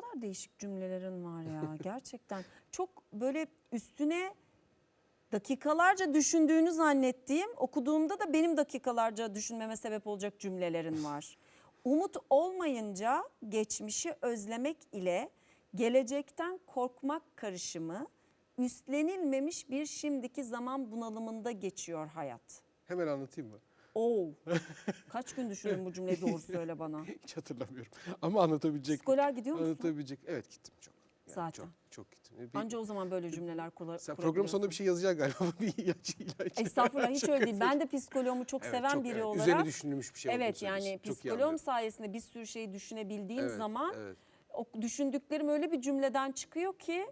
kadar değişik cümlelerin var ya gerçekten. Çok böyle üstüne dakikalarca düşündüğünü zannettiğim, okuduğumda da benim dakikalarca düşünmeme sebep olacak cümlelerin var. Umut olmayınca geçmişi özlemek ile gelecekten korkmak karışımı üstlenilmemiş bir şimdiki zaman bunalımında geçiyor hayat. Hemen anlatayım mı? Oo. Kaç gün düşündün bu cümleyi doğru söyle bana. Hiç hatırlamıyorum. Ama anlatabilecek. Psikoloğa gidiyor musun? Anlatabilecek. Evet gittim çok. Yani Zaten. Çok, çok gittim. Bir- Anca o zaman böyle cümleler kula- sen program sonunda bir şey yazacaksın galiba. bir ilaç, ilaç. Estağfurullah hiç öyle değil. Ben de psikoloğumu çok Evet, seven çok, biri evet. olarak. Üzerine düşünülmüş bir şey Evet yani psikoloğum sayesinde bir sürü şeyi düşünebildiğim Evet, zaman Evet, o düşündüklerim öyle bir cümleden çıkıyor ki.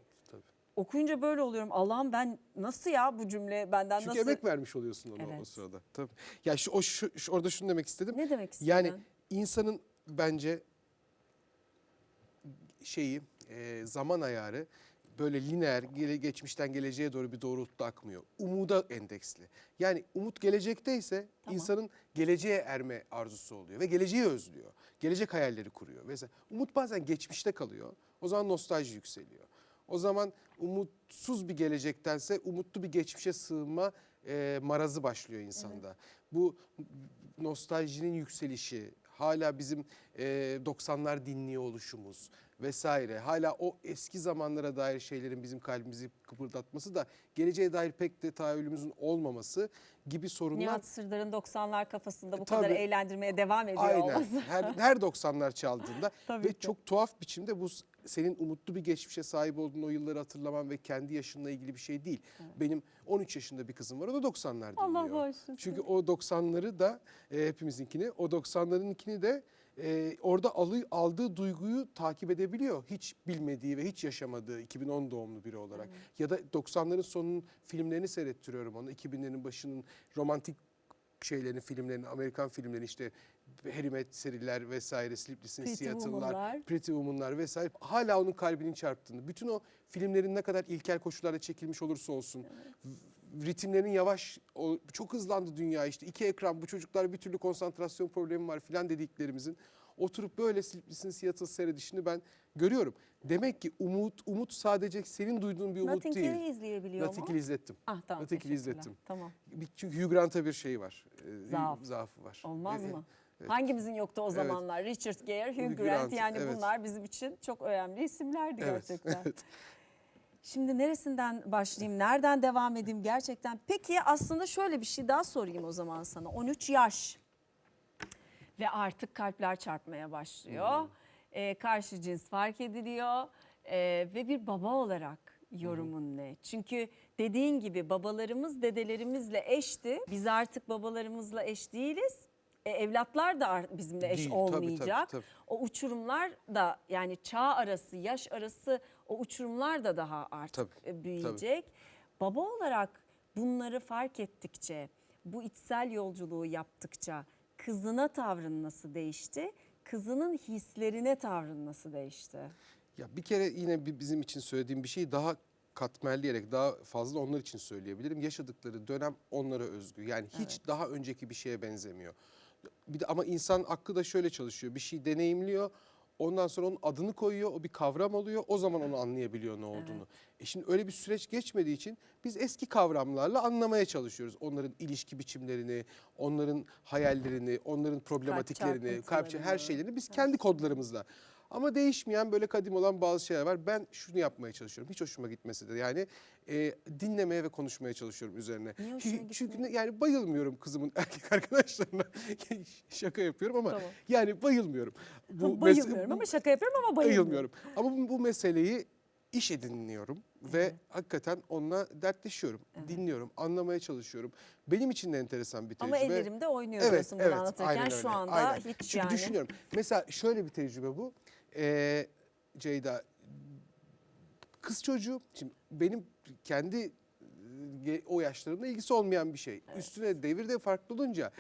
Okuyunca böyle oluyorum. Allah'ım ben nasıl ya bu cümle benden Çünkü nasıl? emek vermiş oluyorsun ona o Evet. sırada. Tabii. Ya şu, o, şu, şu- orada şunu demek istedim. Ne demek istedin? Yani insanın bence şeyi e, zaman ayarı böyle lineer gele, geçmişten geleceğe doğru bir doğrultuda akmıyor. Umuda endeksli. Yani umut gelecekteyse Tamam. insanın geleceğe erme arzusu oluyor ve geleceği özlüyor. Gelecek hayalleri kuruyor. Mesela umut bazen geçmişte kalıyor. O zaman nostalji yükseliyor. O zaman umutsuz bir gelecektense umutlu bir geçmişe sığınma e, marazı başlıyor insanda. Bu nostaljinin yükselişi, hala bizim e, 90'lar dinliyor oluşumuz vesaire. Hala o eski zamanlara dair şeylerin bizim kalbimizi kıpırdatması da geleceğe dair pek de tahayyülümüzün olmaması gibi sorunlar Nihat Sırdar'ın 90'lar kafasında bu E, kadar tabii. eğlendirmeye devam ediyor Aynen. olması. Her, her 90'lar çaldığında Tabii ve ki. çok tuhaf biçimde bu senin umutlu bir geçmişe sahip olduğun o yılları hatırlaman ve kendi yaşınla ilgili bir şey değil. Benim 13 yaşında bir kızım var o da 90'lar dinliyor. Allah bağışlasın. Çünkü o 90'ları da e, hepimizinkini o 90'larınkini de e, orada alı, aldığı duyguyu takip edebiliyor. Hiç bilmediği ve hiç yaşamadığı 2010 doğumlu biri olarak. Ya da 90'ların sonunun filmlerini seyrettiriyorum ona. 2000'lerin başının romantik şeylerini, filmlerini, Amerikan filmlerini işte Harry Met seriler vesaire, Sleepless in Pretty Seattle'lar. Pretty Woman'lar vesaire hala onun kalbinin çarptığını, bütün o filmlerin ne kadar ilkel koşullarda çekilmiş olursa olsun, v- ritimlerin yavaş, o, çok hızlandı dünya işte iki ekran bu çocuklar bir türlü konsantrasyon problemi var filan dediklerimizin oturup böyle Sleepless in Seattle seyredişini ben görüyorum. Demek ki umut, umut sadece senin duyduğun bir umut Notting değil. Hill'i izleyebiliyor Notting mu? İzlettim. Ah tamam. Teşekkürler. izlettim. Tamam. Bir- Çünkü Hugh Grant'a bir şey var. e, Zaaf. Zaafı var. Olmaz E, mı? evet. Hangimizin yoktu o Evet. zamanlar? Richard Gere, Hugh Hugh Grant, Grant, yani evet. bunlar bizim için çok önemli isimlerdi Evet, gerçekten. evet. Şimdi neresinden başlayayım, nereden devam edeyim gerçekten? Peki aslında şöyle bir şey daha sorayım o zaman sana. 13 yaş ve artık kalpler çarpmaya başlıyor. Hmm. Ee, karşı cins fark ediliyor Ee, ve bir baba olarak yorumun ne? Çünkü dediğin gibi babalarımız dedelerimizle eşti. Biz artık babalarımızla eş değiliz. E, evlatlar da bizimle eş Değil, tabii, olmayacak. tabii, tabii. O uçurumlar da yani çağ arası, yaş arası o uçurumlar da daha artık Tabii, e, büyüyecek. Baba olarak bunları fark ettikçe, bu içsel yolculuğu yaptıkça kızına tavrın nasıl değişti? Kızının hislerine tavrın nasıl değişti? Ya bir kere yine bizim için söylediğim bir şeyi daha katmerleyerek daha fazla onlar için söyleyebilirim. Yaşadıkları dönem onlara özgü. Yani hiç daha önceki bir şeye benzemiyor. Bir de ama insan aklı da şöyle çalışıyor. Bir şey deneyimliyor. Ondan sonra onun adını koyuyor. O bir kavram oluyor. O zaman onu anlayabiliyor ne olduğunu. E şimdi öyle bir süreç geçmediği için biz eski kavramlarla anlamaya çalışıyoruz. Onların ilişki biçimlerini, onların hayallerini, onların problematiklerini, kalp, her çarpıntılarını. şeylerini biz kendi kodlarımızla. Ama değişmeyen böyle kadim olan bazı şeyler var. Ben şunu yapmaya çalışıyorum. Hiç hoşuma gitmese de yani e, dinlemeye ve konuşmaya çalışıyorum üzerine. Niye hoşuna Çünkü, çünkü yani bayılmıyorum kızımın erkek arkadaşlarına. Şaka yapıyorum ama Tamam. yani bayılmıyorum. mes- bayılmıyorum bu- ama şaka yapıyorum ama bayılmıyorum. bayılmıyorum. Ama bu, bu meseleyi iş edinliyorum ve hakikaten onunla dertleşiyorum, dinliyorum, anlamaya çalışıyorum. Benim için de enteresan bir tecrübe. Ama ellerimde oynuyor diyorsun bunu anlatırken şu anda aynen. hiç Çünkü yani. düşünüyorum. Mesela şöyle bir tecrübe bu. Ee, Ceyda, kız çocuğu, şimdi benim kendi e, o yaşlarımla ilgisi olmayan bir şey. Üstüne devir de farklı olunca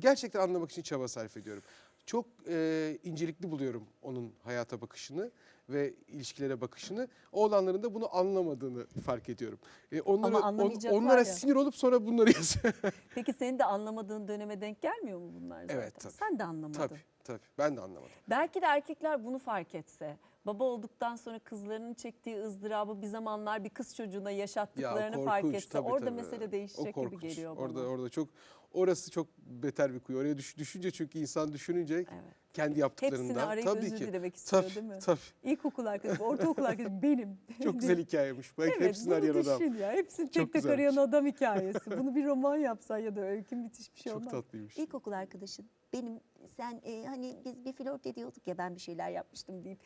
gerçekten anlamak için çaba sarf ediyorum. Çok e, incelikli buluyorum onun hayata bakışını ve ilişkilere bakışını. Oğlanların da bunu anlamadığını fark ediyorum. E, onları, on- anlamayacaklar onlara ya. sinir olup sonra bunları yazıyor. Peki senin de anlamadığın döneme denk gelmiyor mu bunlar zaten? Evet, tabii. Sen de anlamadın. tabii tabii ben de anlamadım. Belki de erkekler bunu fark etse, baba olduktan sonra kızlarının çektiği ızdırabı bir zamanlar bir kız çocuğuna yaşattıklarını fark korkunç, etse tabii, orada tabii. mesele değişecek gibi geliyor bana. Orada orada çok orası çok beter bir kuyu. Oraya düş, düşünce çünkü insan düşününce Evet. kendi yaptıklarından Hepsini arayıp tabii özür ki. dilemek istiyor Tabii, değil mi? tabii. İlkokul arkadaşım, ortaokul arkadaşım benim. Çok güzel hikayemiş. Belki Evet hepsini arayan adam. düşün ya. Hepsini Çok tek tek güzelmiş. arayan adam hikayesi. Bunu bir roman yapsan ya da öykü müthiş bir şey Çok olmaz. tatlıymış. İlkokul arkadaşın benim sen e, hani biz bir flört ediyorduk ya ben bir şeyler yapmıştım deyip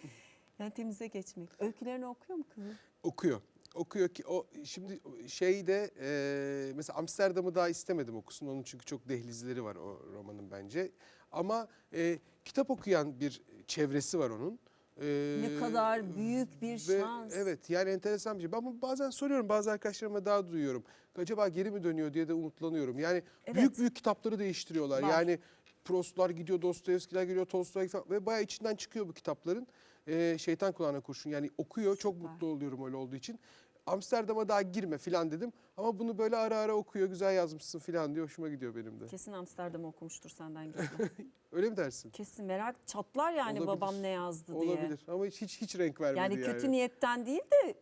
Yani temize geçmek. Öykülerini okuyor mu kızım? Okuyor. Okuyor ki o şimdi şeyde e, mesela Amsterdam'ı daha istemedim okusun. Onun çünkü çok dehlizleri var o romanın bence. Ama e, kitap okuyan bir çevresi var onun. E, Ne kadar büyük bir ve şans. Evet yani enteresan bir şey. Ben bunu bazen soruyorum bazı arkadaşlarıma daha duyuyorum. Acaba geri mi dönüyor diye de umutlanıyorum. Yani Evet. büyük büyük kitapları değiştiriyorlar. Var. Yani Prostlar gidiyor, Dostoyevskiler geliyor, Tolstoy falan ve bayağı içinden çıkıyor bu kitapların. Ee, şeytan kulağına kurşun yani okuyor. Çok Süper. mutlu oluyorum öyle olduğu için. Amsterdam'a daha girme falan dedim. Ama bunu böyle ara ara okuyor, güzel yazmışsın falan diyor. Hoşuma gidiyor benim de. Kesin Amsterdam'ı okumuştur senden gizli. Öyle mi dersin? Kesin merak çatlar yani Olabilir. babam ne yazdı diye. Olabilir ama hiç hiç, hiç renk vermedi Yani yani. kötü niyetten değil de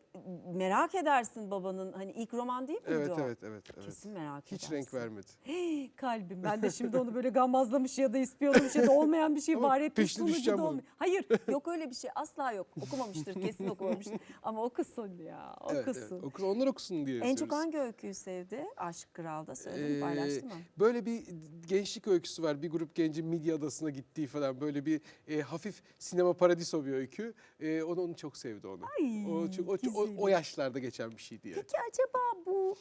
merak edersin babanın hani ilk roman değil miydi Evet o? evet evet. evet. Kesin merak Hiç edersin. renk vermedi. Kalbim ben de şimdi onu böyle gammazlamış ya da ispiyonlamış ya da olmayan bir şey Ama var etmiş peşine sonucu düşeceğim da bunun. olmuyor. Hayır yok öyle bir şey asla yok. Okumamıştır kesin okumamıştır. Ama okusun ya Evet, okusun. evet. Okusun, onlar okusun diye En çok hangi öyküyü sevdi? Aşık Kral'da söyledim Ee, paylaştı mı? Böyle bir gençlik öyküsü var. Bir grup gencin Midye Adası'na gittiği falan. Böyle bir e, hafif sinema paradiso bir öykü. E, onu, onu çok sevdi onu. Ay, o, çok- o, o, o yaşlarda geçen bir şeydi yani. Peki acaba bu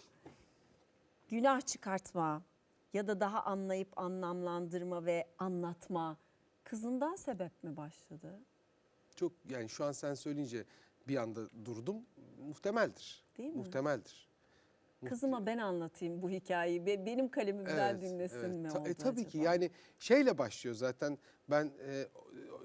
günah çıkartma ya da daha anlayıp anlamlandırma ve anlatma kızından sebep mi başladı? Çok yani şu an sen söyleyince bir anda durdum. Muhtemeldir. Değil mi? Muhtemeldir. Kızıma ben anlatayım bu hikayeyi. be- Benim kalemimden dinlesin evet. mi Ta- oldu e, tabii ki acaba? yani şeyle başlıyor zaten. Ben e,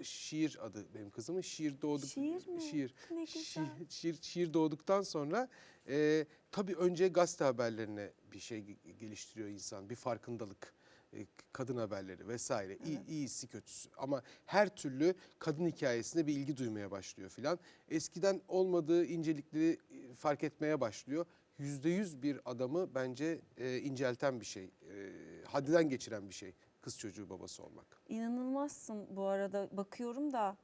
şiir adı benim kızımın şiir doğduk. Şiir mi? Şiir. Ne güzel. Şiir, şiir doğduktan sonra e, tabii önce gazete haberlerine bir şey ge- geliştiriyor insan. Bir farkındalık. e, kadın haberleri vesaire. İyi, iyisi kötüsü. Ama her türlü kadın hikayesine bir ilgi duymaya başlıyor filan. Eskiden olmadığı incelikleri e, fark etmeye başlıyor. Yüzde yüz bir adamı bence e, incelten bir şey. E, haddiden geçiren bir şey. Kız çocuğu babası olmak. İnanılmazsın bu arada bakıyorum da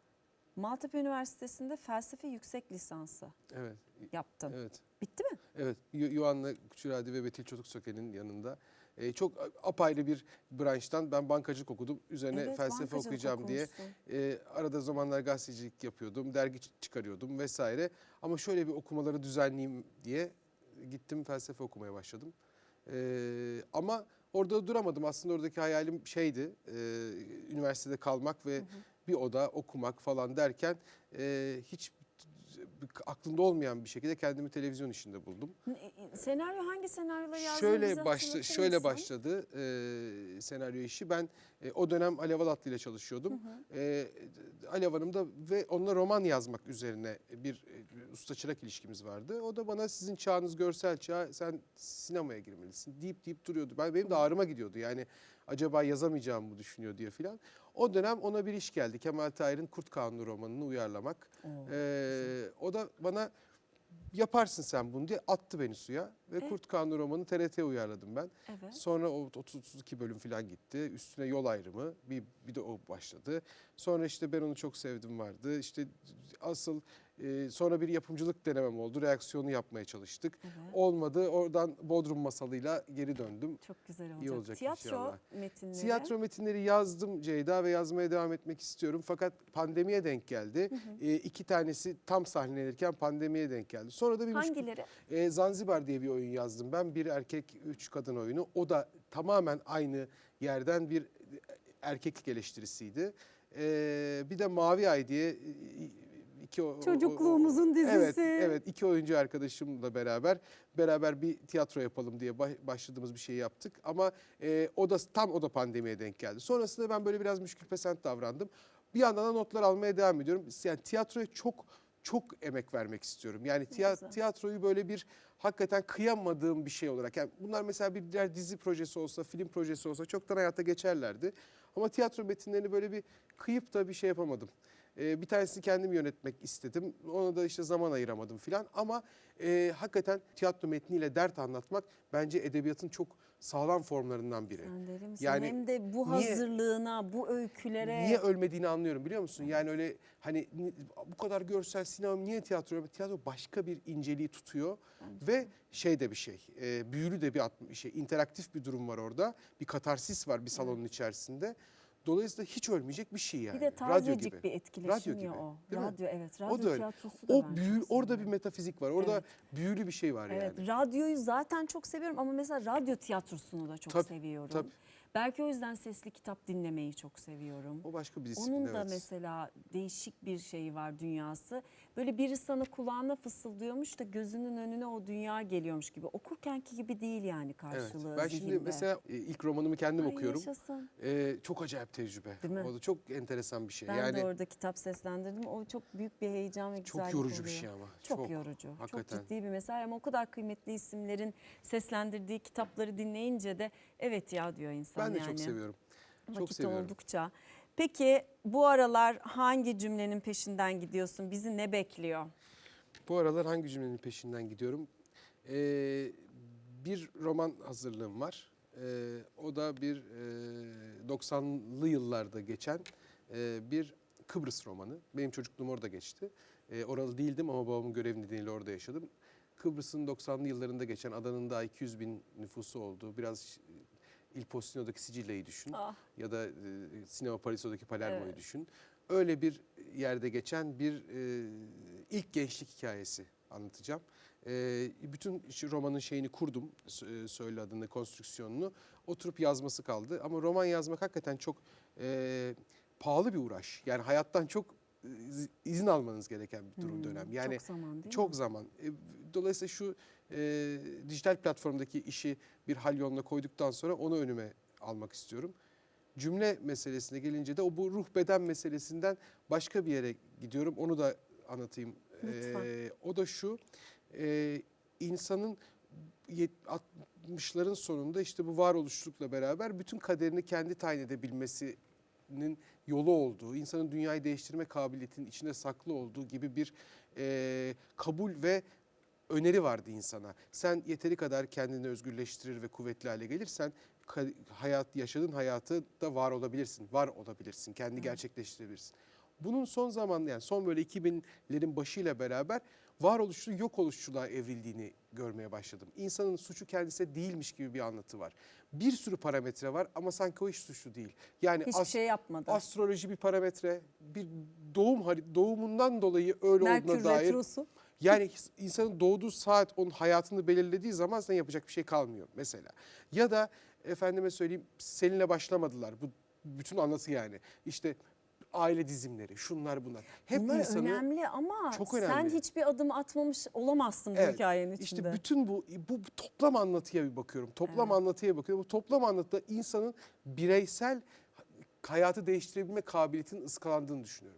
Maltepe Üniversitesi'nde felsefe yüksek lisansı Evet. yaptın. Evet. Bitti mi? Evet, Yu- Yuanna Küçüradi ve Betül Çotuksöke'nin yanında. Ee, çok apayrı bir branştan ben bankacılık okudum. Üzerine Evet, felsefe okuyacağım diye. okumuşsun. e, arada zamanlar gazetecilik yapıyordum, dergi çıkarıyordum vesaire. Ama şöyle bir okumaları düzenleyeyim diye gittim felsefe okumaya başladım. Ee, ama orada duramadım. Aslında oradaki hayalim şeydi, e, üniversitede kalmak ve bir oda okumak falan derken e, hiç aklımda olmayan bir şekilde kendimi televizyon işinde buldum. Ne- Senaryo hangi senaryoları yazdın? Şöyle başla şöyle başladı e, senaryo işi. Ben e, o dönem Alev Alatlı ile çalışıyordum. E, Alev Hanım da ve onunla roman yazmak üzerine bir e, usta çırak ilişkimiz vardı. O da bana sizin çağınız görsel çağ sen sinemaya girmelisin deyip deyip duruyordu. Ben benim de ağrıma gidiyordu. Yani acaba yazamayacağımı mı düşünüyor diye filan. O dönem ona bir iş geldi. Kemal Tahir'in Kurt Kanunu romanını uyarlamak. Oo, Ee, o da bana yaparsın sen bunu diye attı beni suya ve E? Kurt Kanunu romanı TRT'ye uyarladım ben. Evet. Sonra o 30-32 bölüm falan gitti. Üstüne yol ayrımı bir, bir de o başladı. Sonra işte ben onu çok sevdim vardı. İşte asıl e, sonra bir yapımcılık denemem oldu. Reaksiyonu yapmaya çalıştık. Evet. Olmadı. Oradan Bodrum masalıyla geri döndüm. Çok güzel olacak. İyi olacak Tiyatro inşallah. metinleri. Tiyatro metinleri yazdım Ceyda ve yazmaya devam etmek istiyorum. Fakat pandemiye denk geldi. E, iki tanesi tam sahnelenirken pandemiye denk geldi. Sonra da bir Hangileri? e, Zanzibar diye bir oyun yazdım ben. Bir erkek, üç kadın oyunu. O da tamamen aynı yerden bir erkeklik eleştirisiydi. E, bir de Mavi Ay diye iki o- o- o- Çocukluğumuzun dizisi. Evet, evet. iki oyuncu arkadaşımla beraber beraber bir tiyatro yapalım diye baş- başladığımız bir şey yaptık. Ama e, o da tam o da pandemiye denk geldi. Sonrasında ben böyle biraz müşkül pesent davrandım. Bir yandan da notlar almaya devam ediyorum. Yani tiyatroya çok çok emek vermek istiyorum. Yani tiyatroyu böyle bir hakikaten kıyamadığım bir şey olarak. Yani bunlar mesela bir diğer dizi projesi olsa, film projesi olsa çoktan hayata geçerlerdi. Ama tiyatro metinlerini böyle bir kıyıp da bir şey yapamadım. E, bir tanesini kendim yönetmek istedim. Ona da işte zaman ayıramadım filan. Ama e, hakikaten tiyatro metniyle dert anlatmak bence edebiyatın çok sağlam formlarından biri. Sen deli misin? Yani Hem de bu niye- hazırlığına, bu öykülere. Niye ölmediğini anlıyorum biliyor musun? Yani öyle hani ni- bu kadar görsel sinema niye tiyatro? Tiyatro başka bir inceliği tutuyor ve şey de bir şey, e, büyülü de bir şey, interaktif bir durum var orada. Bir katarsis var bir salonun içerisinde. Dolayısıyla hiç ölmeyecek bir şey yani. Bir de Radyo gibi. bir etkileşim Radyo gibi, o. değil mi? Radyo evet. O Radyo da öyle. tiyatrosu da O büyü orada bir metafizik var. Orada Evet. büyülü bir şey var Evet, yani. radyoyu zaten çok seviyorum ama mesela radyo tiyatrosunu da çok Tabii, seviyorum. tabii. Belki o yüzden sesli kitap dinlemeyi çok seviyorum. O başka bir disiplin Onun da evet. mesela değişik bir şeyi var dünyası. Böyle biri sana kulağına fısıldıyormuş da gözünün önüne o dünya geliyormuş gibi. Okurkenki gibi değil yani Evet. karşılığı Ben şimdi zihinde. mesela e, ilk romanımı kendim Ay, okuyorum. yaşasın. E, çok acayip tecrübe. Değil mi? O da çok enteresan bir şey. Ben yani de orada kitap seslendirdim. O çok büyük bir heyecan ve güzellik çok yorucu bir oluyor. şey ama. Çok, yorucu. hakikaten. Çok ciddi bir mesai ama o kadar kıymetli isimlerin seslendirdiği kitapları dinleyince de evet ya diyor insan Ben de yani. çok seviyorum. Çok Vakit seviyorum. oldukça. Peki bu aralar hangi cümlenin peşinden gidiyorsun? Bizi ne bekliyor? Bu aralar hangi cümlenin peşinden gidiyorum? Ee, bir roman hazırlığım var. Ee, o da bir e, 90'lı yıllarda geçen e, bir Kıbrıs romanı. Benim çocukluğum orada geçti. E, oralı değildim ama babamın görev nedeniyle orada yaşadım. Kıbrıs'ın 90'lı yıllarında geçen adanın daha 200 bin nüfusu olduğu biraz Il Postino'daki Sicilya'yı düşün Ah, ya da e, Sinema Paris'teki Palermo'yu Evet. düşün. Öyle bir yerde geçen bir e, ilk gençlik hikayesi anlatacağım. E, bütün romanın şeyini kurdum, e, söyle adını, konstrüksiyonunu. Oturup yazması kaldı. Ama roman yazmak hakikaten çok e, pahalı bir uğraş. Yani hayattan çok izin almanız gereken bir durum hmm, dönem. Yani çok zaman değil çok mi? zaman. E, Dolayısıyla şu e, dijital platformdaki işi bir hal yoluna koyduktan sonra onu önüme almak istiyorum. Cümle meselesine gelince de o bu ruh beden meselesinden başka bir yere gidiyorum. Onu da anlatayım. Lütfen. E, o da şu. E, insanın yet- 60'ların sonunda işte bu varoluşlukla beraber bütün kaderini kendi tayin edebilmesinin yolu olduğu, insanın dünyayı değiştirme kabiliyetinin içinde saklı olduğu gibi bir e, kabul ve öneri vardı insana. Sen yeteri kadar kendini özgürleştirir ve kuvvetli hale gelirsen hayat yaşadığın hayatı da var olabilirsin. Var olabilirsin. Kendi gerçekleştirebilirsin. Bunun son zaman yani son böyle 2000'lerin başıyla beraber varoluşçu yok oluşçuluğa evrildiğini görmeye başladım. İnsanın suçu kendisine değilmiş gibi bir anlatı var. Bir sürü parametre var ama sanki o hiç suçlu değil. Yani Hiçbir as- şey yapmadı. astroloji bir parametre, bir doğum hari- doğumundan dolayı öyle Merkür olduğuna dair retrosu. yani insanın doğduğu saat onun hayatını belirlediği zaman sen yapacak bir şey kalmıyor mesela. Ya da efendime söyleyeyim seninle başlamadılar. Bu bütün anlatı yani. İşte aile dizimleri, şunlar bunlar. Hep Bunlar insanı önemli ama Çok sen önemli. hiçbir adım atmamış olamazsın bu Evet, hikayenin içinde. işte bütün bu, bu toplam anlatıya bir bakıyorum. Toplam anlatıya bakıyorum. Bu toplam anlatıda insanın bireysel hayatı değiştirebilme kabiliyetinin ıskalandığını düşünüyorum.